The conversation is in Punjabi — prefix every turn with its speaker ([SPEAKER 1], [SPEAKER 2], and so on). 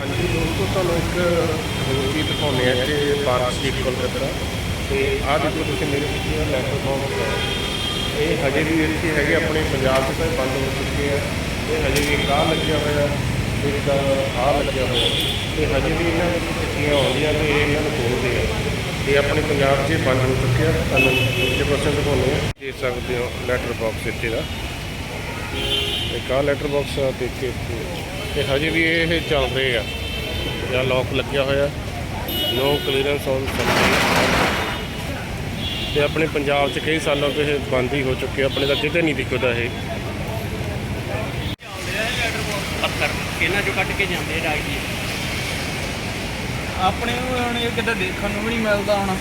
[SPEAKER 1] ਹਾਂਜੀ, ਦੋਸਤੋ, ਤੁਹਾਨੂੰ ਇੱਕ ਮੂਵੀ ਦਿਖਾਉਂਦੇ ਆ ਕਿ ਪਾਰਕ ਸਟ੍ਰੀਟ ਕੋਲਕਾਤਾ ਆਹ ਦੇਖੋ ਤੁਸੀਂ ਮੇਰੇ ਪਿੱਛੇ ਲੈਟਰ ਬਾਕਸ ਇਹ ਹਜੇ ਵੀ ਇੱਥੇ ਹੈਗੇ, ਆਪਣੇ ਪੰਜਾਬ ਤੋਂ ਤਾਂ ਬੰਦ ਹੋ ਚੁੱਕੇ ਆ। ਇਹ ਹਜੇ ਵੀ ਕਾਹ ਲੱਗਿਆ ਹੋਇਆ ਇੱਕ ਆਹ ਲੱਗਿਆ ਹੋਇਆ ਤੇ ਹਜੇ ਵੀ ਇਹਨਾਂ ਨੂੰ ਚਿੱਠੀਆਂ ਆਉਂਦੀਆਂ ਤੇ ਇਹ ਇਹਨਾਂ ਨੂੰ ਖੋਲਦੇ ਆ। ਤੇ ਆਪਣੇ ਪੰਜਾਬ 'ਚ ਬੰਦ ਹੋ ਚੁੱਕਿਆ ਤੁਹਾਨੂੰ 50% ਦਿਖਾਉਂਦੇ ਆ ਦੇ ਸਕਦੇ ਹੋ ਲੈਟਰ ਬਾਕਸ ਇੱਥੇ ਦਾ। ਇੱਕ ਆਹ ਲੈਟਰ ਬਾਕਸ ਦੇਖ ਕੇ ਤੇ ਹਜੇ ਵੀ ਇਹ ਚੱਲ ਰਹੇ ਆ। ਜਾਂ ਲੋਕ ਲੱਗਿਆ ਹੋਇਆ। ਨੋ ਕਲੀਅਰੈਂਸ ਔਨ ਸੰਡੇ ਤੇ ਆਪਣੇ ਪੰਜਾਬ 'ਚ ਕਈ ਸਾਲਾਂ ਤੋਂ ਇਹ ਬੰਦ ਹੀ ਹੋ ਚੁੱਕੇ। ਆਪਣੇ ਤਾਂ ਕਿਤੇ ਨਹੀਂ ਦਿਖਦਾ ਇਹ।
[SPEAKER 2] ਇਹਨਾਂ ਚੋਂ ਕੱਢ ਕੇ ਜਾਂਦੇ
[SPEAKER 3] ਆਪਣੇ ਨੂੰ ਹੁਣ ਇਹ ਕਿਤੇ ਦੇਖਣ ਨੂੰ ਵੀ ਨਹੀਂ ਮਿਲਦਾ ਹੁਣ।